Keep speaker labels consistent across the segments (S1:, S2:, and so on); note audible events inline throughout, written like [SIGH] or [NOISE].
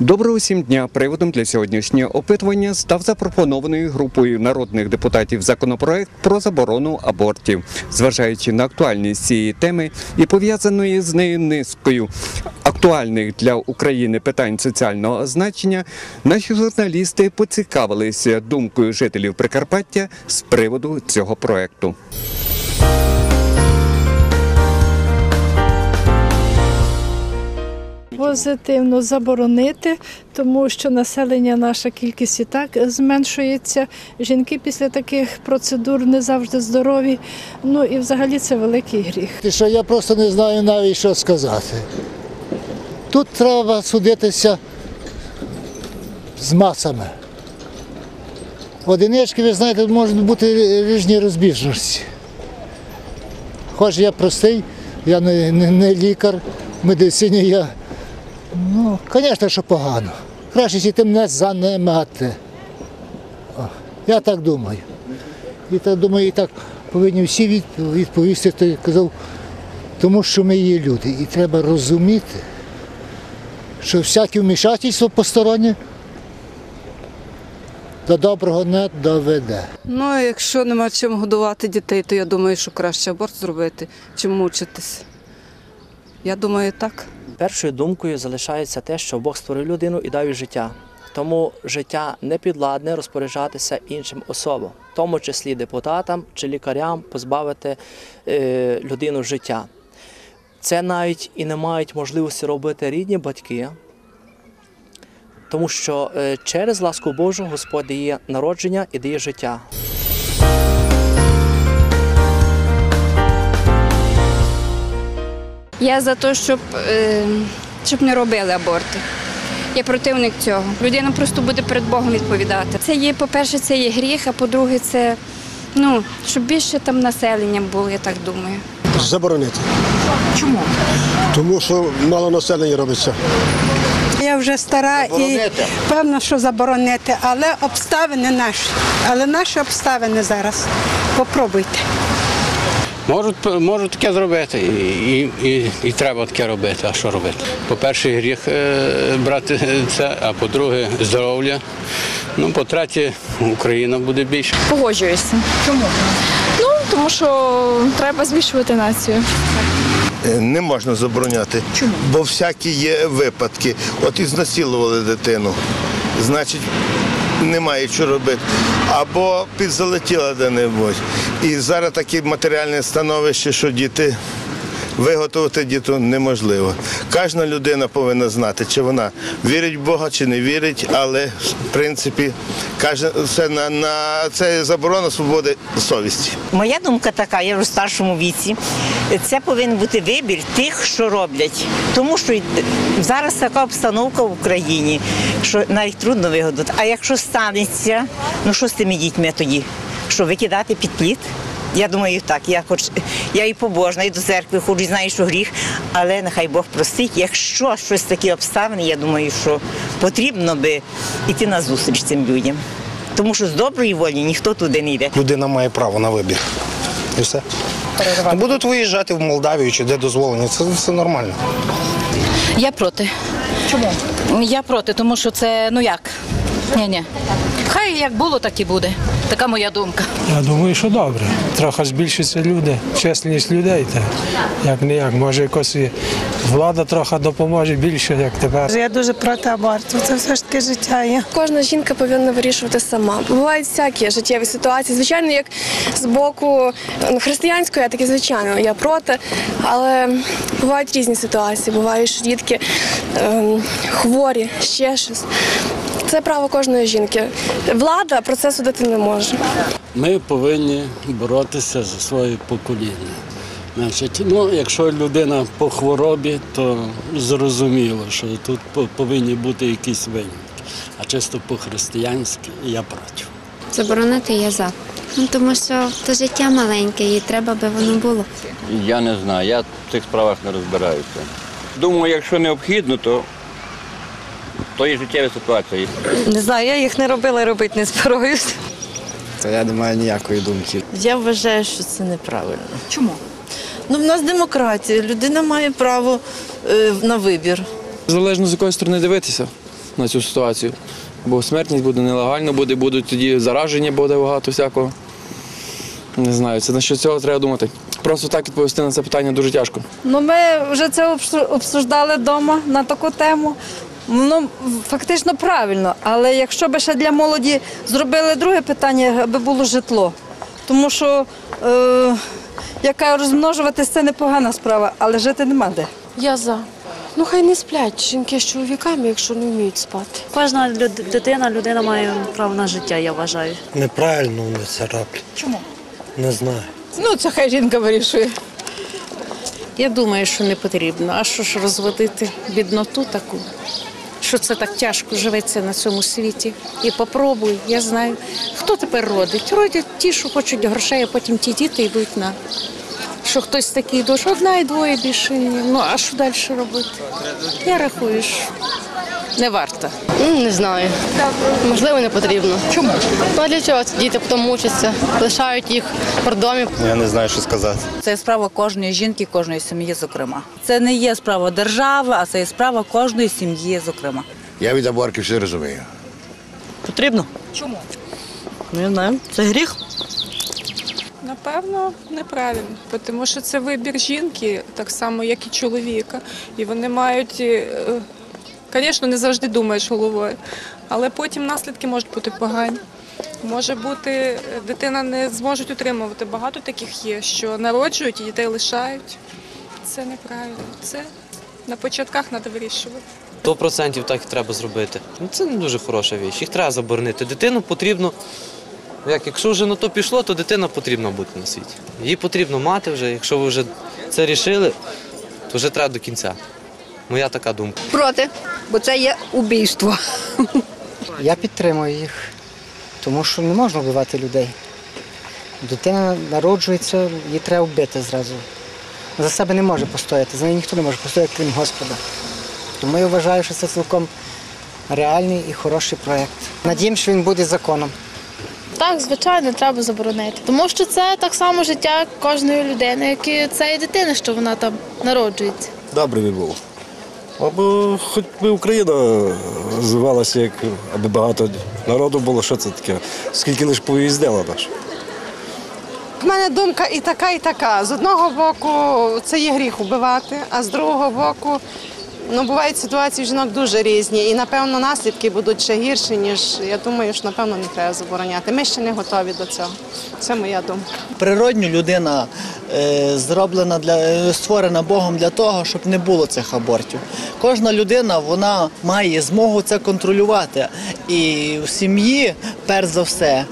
S1: Доброго всім дня. Приводом для сьогоднішнього опитування став запропонований групою народних депутатів законопроект про заборону абортів. Зважаючи на актуальність цієї теми і пов'язаної з нею низкою актуальних для України питань соціального значення, наші журналісти поцікавилися думкою жителів Прикарпаття з приводу цього проекту.
S2: Позитивно заборонити, тому що населення наша кількість і так зменшується. Жінки після таких процедур не завжди здорові. Ну і взагалі це великий гріх.
S3: Ти що я просто не знаю навіть що сказати. Тут треба судитися з масами. Одинички, ви знаєте, можуть бути різні розбіжності. Хоч я простий, я не, не, не лікар в медицині, я. Ну, звісно, що погано. Краще ці тим не занемати. О, я так думаю. І так думаю, і так повинні всі відповісти, хто казав, тому що ми є люди. І треба розуміти, що всяке вмішательство постороннє до доброго не доведе.
S4: Ну, якщо нема чим годувати дітей, то я думаю, що краще аборт зробити, чим мучитись. Я думаю, так.
S5: Першою думкою залишається те, що Бог створив людину і дав їй життя. Тому життя не підладне розпоряджатися іншим особам, в тому числі депутатам чи лікарям, позбавити е, людину життя. Це навіть і не мають можливості робити рідні батьки, тому що е, через ласку Божу Господь дає народження і дає життя.
S6: Я за те, щоб, е, щоб не робили аборти. Я противник цього. Людина просто буде перед Богом відповідати. Це є, по-перше, це є гріх, а по-друге, це ну, щоб більше там населення було, я так думаю.
S7: Заборонити. Чому? Тому що мало населення робиться.
S8: Я вже стара і певно, що заборонити, але обставини наші. Але наші обставини зараз. Попробуйте.
S9: Можуть, можуть таке зробити, і, і, і, треба таке робити. А що робити? По-перше, гріх е, брати це, а по-друге, здоров'я. Ну, по-третє, Україна буде більше.
S10: Погоджуюся. Чому? Ну, тому що треба збільшувати націю.
S11: Е, Не можна забороняти, Чому? бо всякі є випадки. От і знасилували дитину. Значить, немає що робити. Або підзалетіла де-небудь. І зараз таке матеріальне становище, що діти виготовити діту неможливо. Кожна людина повинна знати, чи вона вірить в Бога, чи не вірить, але в принципі каже все на, на це заборона свободи совісті.
S12: Моя думка така, я вже в старшому віці. Це повинен бути вибір тих, що роблять. Тому що зараз така обстановка в Україні, що навіть трудно вигадати. А якщо станеться, ну що з тими дітьми тоді? Що викидати під плід? Я думаю, так. Я хоч я і побожна, і до церкви ходжу, і знаю, що гріх, але нехай Бог простить. Якщо щось такі обставини, я думаю, що потрібно би йти на зустріч цим людям. Тому що з доброї волі ніхто туди не йде.
S13: Людина має право на вибір. І все. Ну, Будуть виїжджати в Молдавію чи де дозволені. Це все нормально.
S10: Я проти. Чому? Я проти, тому що це ну як? Ні, ні. Хай як було, так і буде. Така моя думка.
S14: Я думаю, що добре. Трохи збільшиться люди, чесність людей. Та як не як, може якось і влада трохи допоможе більше, як тепер.
S8: Я дуже проти аборту. Це все ж таки життя є.
S10: Кожна жінка повинна вирішувати сама. Бувають всякі життєві ситуації. Звичайно, як з боку ну, християнської етики, звичайно, я проти. Але бувають різні ситуації. Бувають що дітки ем, хворі, ще щось. Це право кожної жінки. Влада про це судити не може.
S9: Ми повинні боротися за своє покоління. Значить, ну, якщо людина по хворобі, то зрозуміло, що тут повинні бути якісь винятки. А чисто по-християнськи я проти.
S6: Заборонити я за. Ну, тому що то життя маленьке і треба би воно було.
S15: Я не знаю, я в цих справах не розбираюся. Думаю, якщо необхідно, то, то є життєві ситуації.
S8: Не знаю, я їх не робила і робити не збираюсь.
S13: Та я не маю ніякої думки.
S8: Я вважаю, що це неправильно. Чому? Ну, в нас демократія, людина має право е, на вибір.
S14: Залежно з якої сторони дивитися. на цю ситуацію. Бо смертність буде нелегально, буде, будуть тоді зараження, буде багато всякого. Не знаю, це на що цього треба думати. Просто так відповісти на це питання дуже тяжко.
S16: Ну, ми вже це обсу- обсуждали вдома на таку тему. Воно фактично правильно, але якщо б ще для молоді зробили друге питання, аби було житло. Тому що е, яка розмножуватись це непогана справа, але жити нема де.
S17: Я за. Ну хай не сплять жінки з чоловіками, якщо не вміють спати.
S18: Кожна люд- дитина, людина має право на життя, я вважаю.
S19: Неправильно вони це роблять.
S20: Чому?
S19: Не знаю.
S20: Ну, це хай жінка вирішує.
S8: Я думаю, що не потрібно. А що ж розводити бідноту таку? Що це так тяжко живеться на цьому світі? І попробуй, я знаю. Хто тепер родить? Родять ті, що хочуть грошей, а потім ті діти йдуть на. Що хтось такий душ, одна і двоє більше ні. Ну а що далі робити? Я рахую, що не варто.
S17: Не знаю. Можливо, не потрібно. Чому? Ну а для чого це діти потім мучаться, лишають їх в роддомі.
S21: Я не знаю, що сказати.
S22: Це справа кожної жінки, кожної сім'ї, зокрема. Це не є справа держави, а це є справа кожної сім'ї, зокрема.
S23: Я від аборків все розумію.
S22: Потрібно?
S20: Чому?
S22: Не знаю. Це гріх.
S24: Напевно, неправильно, тому що це вибір жінки, так само, як і чоловіка. І вони мають, е, звісно, не завжди думаєш головою, але потім наслідки можуть бути погані. Може бути, дитина не зможуть утримувати. Багато таких є, що народжують і дітей лишають. Це неправильно. Це на початках треба вирішувати.
S15: Сто процентів так і треба зробити. Ну, Це не дуже хороша річ. Їх треба заборонити. Дитину потрібно. Як, якщо вже на то пішло, то дитина потрібна бути на світі. Її потрібно мати вже. Якщо ви вже це рішили, то вже треба до кінця. Моя така думка.
S25: Проти, бо це є убійство.
S26: Я підтримую їх, тому що не можна вбивати людей. Дитина народжується, її треба вбити зразу. За себе не може постояти, за неї ніхто не може постояти, крім Господа. Тому я вважаю, що це цілком реальний і хороший проєкт. Надієм, що він буде законом.
S27: Так, звичайно, треба заборонити. Тому що це так само життя кожної людини, як і цієї дитини, що вона там народжується.
S13: Добре би було. Або хоч би Україна звалася, як аби багато народу було, що це таке? Скільки лише поїздила наш.
S28: У мене думка і така, і така. З одного боку, це є гріх убивати, а з другого боку, ну бувають ситуації в жінок дуже різні. І напевно наслідки будуть ще гірші, ніж я думаю, що напевно не треба забороняти. Ми ще не готові до цього. Це моя думка.
S29: Природньо людина зроблена для е, створена Богом для того, щоб не було цих абортів. Кожна людина вона має змогу це контролювати. І в сім'ї, перш за все,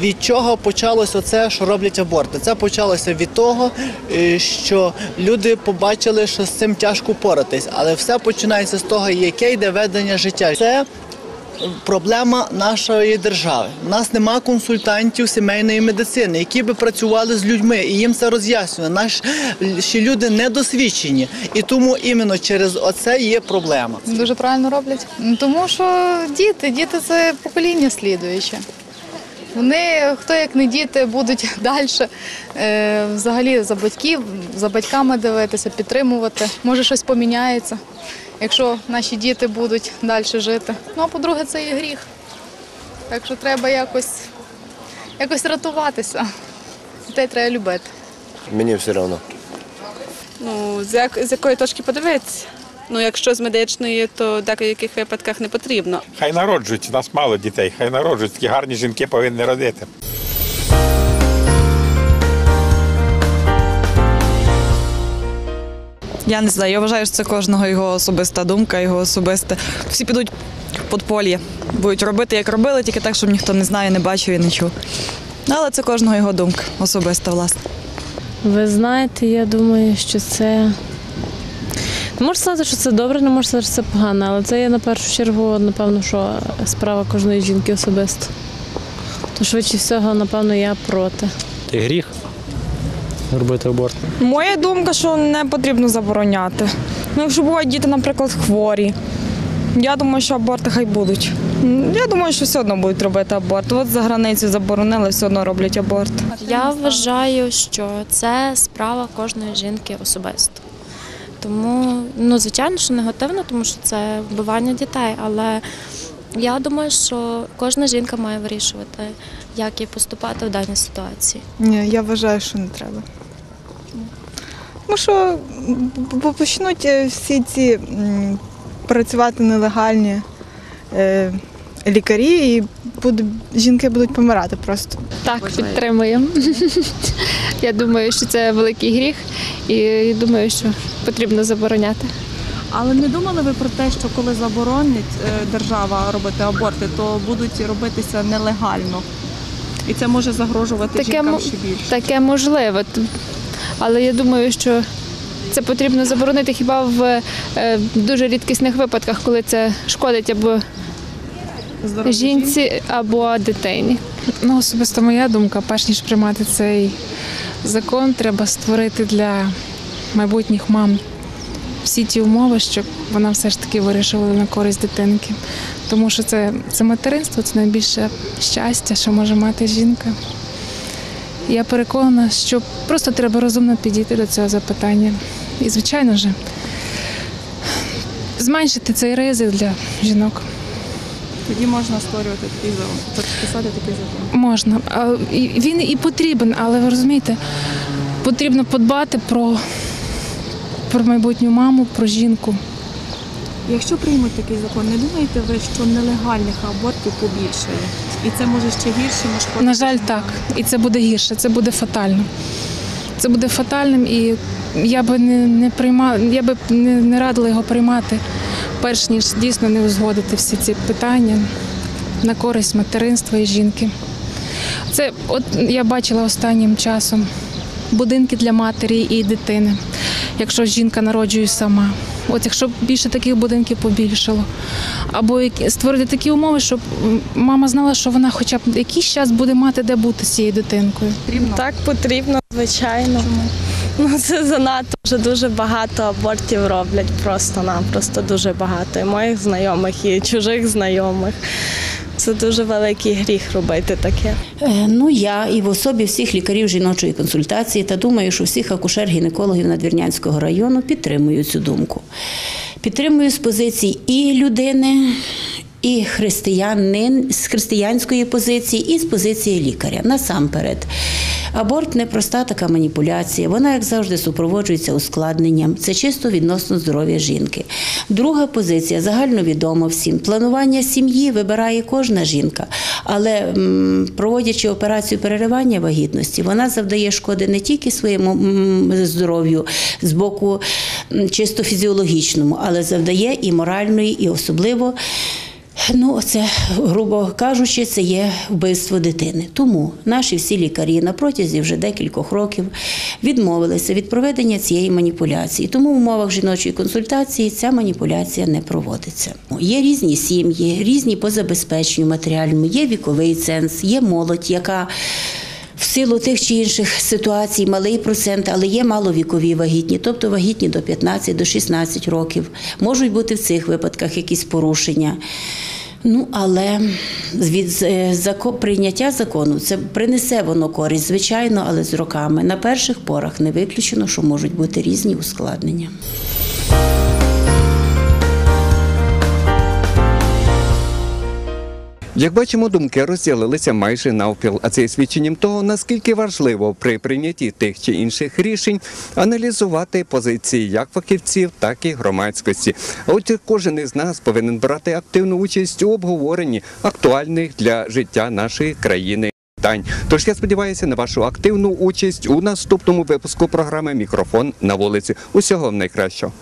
S29: від чого почалося це, що роблять аборти? Це почалося від того, е, що люди побачили, що з цим тяжко поратись, але все починається з того, яке йде ведення життя. Це проблема нашої держави. У нас нема консультантів сімейної медицини, які би працювали з людьми, і їм це роз'яснює. Наші люди недосвідчені, і тому іменно через оце є проблема.
S30: Дуже правильно роблять. Тому що діти, діти це покоління слідуюче. Вони, хто як не діти, будуть [LAUGHS] далі е, взагалі за батьків, за батьками дивитися, підтримувати. Може, щось поміняється, якщо наші діти будуть далі жити. Ну, а по-друге, це і гріх. Так що треба якось, якось рятуватися. Дітей треба любити.
S21: Мені все одно.
S4: Ну, з, як, з якої точки подивитися? Ну, якщо з медичної, то в деяких випадках не потрібно.
S31: Хай народжують, у нас мало дітей, хай народжують, такі гарні жінки повинні родити.
S32: Я не знаю, я вважаю, що це кожного його особиста думка, його особисте. Всі підуть в подпольє, будуть робити, як робили, тільки так, щоб ніхто не знає, не бачив і не чув. Але це кожного його думка, особиста, власне.
S33: Ви знаєте, я думаю, що це. Не можу сказати, що це добре, не можу сказати, що це погано, але це є на першу чергу, напевно, що справа кожної жінки особисто. То швидше всього, напевно, я проти.
S34: Це гріх робити аборт.
S35: Моя думка, що не потрібно забороняти. Ну, якщо бувають діти, наприклад, хворі, я думаю, що аборти хай будуть. Я думаю, що все одно будуть робити аборт. От за границю заборонили, все одно роблять аборт.
S27: Я вважаю, що це справа кожної жінки особисто.
S33: Тому, ну, звичайно, що негативно, тому що це вбивання дітей. Але я думаю, що кожна жінка має вирішувати, як їй поступати в даній ситуації.
S36: Ні, я вважаю, що не треба. Тому що бо почнуть е, всі ці працювати нелегальні е, лікарі, і буде, жінки будуть помирати просто.
S37: Так, підтримуємо. [LAUGHS] Я думаю, що це великий гріх, і думаю, що потрібно забороняти.
S2: Але не думали ви про те, що коли заборонить е, держава робити аборти, то будуть робитися нелегально? І це може загрожувати
S37: Таке,
S2: жінкам ще більше.
S37: таке можливо. Але я думаю, що це потрібно заборонити хіба в е, дуже рідкісних випадках, коли це шкодить або жінці, або дитині.
S38: Ну, особисто моя думка, перш ніж приймати цей закон, треба створити для майбутніх мам всі ті умови, щоб вона все ж таки вирішила на користь дитинки. Тому що це, це материнство, це найбільше щастя, що може мати жінка. Я переконана, що просто треба розумно підійти до цього запитання. І, звичайно ж, зменшити цей ризик для жінок.
S2: Тоді можна створювати такий закон, писати такий закон.
S38: Можна. Він і потрібен, але ви розумієте, потрібно подбати про, про майбутню маму, про жінку.
S2: Якщо приймуть такий закон, не думаєте ви, що нелегальних абортів побільшає? І це може ще гірше нашкодити?
S38: На жаль, так. І це буде гірше, це буде фатально. Це буде фатальним, і я би не, не приймала, я би не, не радила його приймати, перш ніж дійсно не узгодити всі ці питання на користь материнства і жінки. Це от я бачила останнім часом будинки для матері і дитини, якщо жінка народжує сама. От якщо б більше таких будинків побільшало, або створити такі умови, щоб мама знала, що вона хоча б якийсь час буде мати де бути з цією дитинкою.
S39: Так, потрібно, звичайно. Ну, це занадто вже дуже багато абортів роблять просто-напросто дуже багато. І моїх знайомих, і чужих знайомих. Це дуже великий гріх робити таке.
S40: Е, Ну, я і в особі всіх лікарів жіночої консультації та думаю, що всіх акушер-гінекологів Надвірнянського району підтримують цю думку. Підтримую з позицій і людини, і християнин з християнської позиції, і з позиції лікаря. Насамперед, аборт не проста така маніпуляція. Вона, як завжди, супроводжується ускладненням. Це чисто відносно здоров'я жінки. Друга позиція загальновідома всім. Планування сім'ї вибирає кожна жінка, але проводячи операцію переривання вагітності, вона завдає шкоди не тільки своєму здоров'ю з боку чисто фізіологічному, але завдає і моральної, і особливо. Ну, це, грубо кажучи, це є вбивство дитини. Тому наші всі лікарі на протязі вже декількох років відмовилися від проведення цієї маніпуляції. Тому в умовах жіночої консультації ця маніпуляція не проводиться. Є різні сім'ї, різні по забезпеченню матеріальному, є віковий ценз, є молодь, яка в силу тих чи інших ситуацій малий процент, але є маловікові вагітні, тобто вагітні до 15 до 16 років. Можуть бути в цих випадках якісь порушення. Ну, але від е, зако- прийняття закону це принесе воно користь, звичайно, але з роками. На перших порах не виключено, що можуть бути різні ускладнення.
S1: Як бачимо, думки розділилися майже навпіл, а це свідченням того, наскільки важливо при прийнятті тих чи інших рішень аналізувати позиції як фахівців, так і громадськості. А отже, кожен із нас повинен брати активну участь у обговоренні актуальних для життя нашої країни. Питань. Тож я сподіваюся на вашу активну участь у наступному випуску програми Мікрофон на вулиці. Усього найкращого.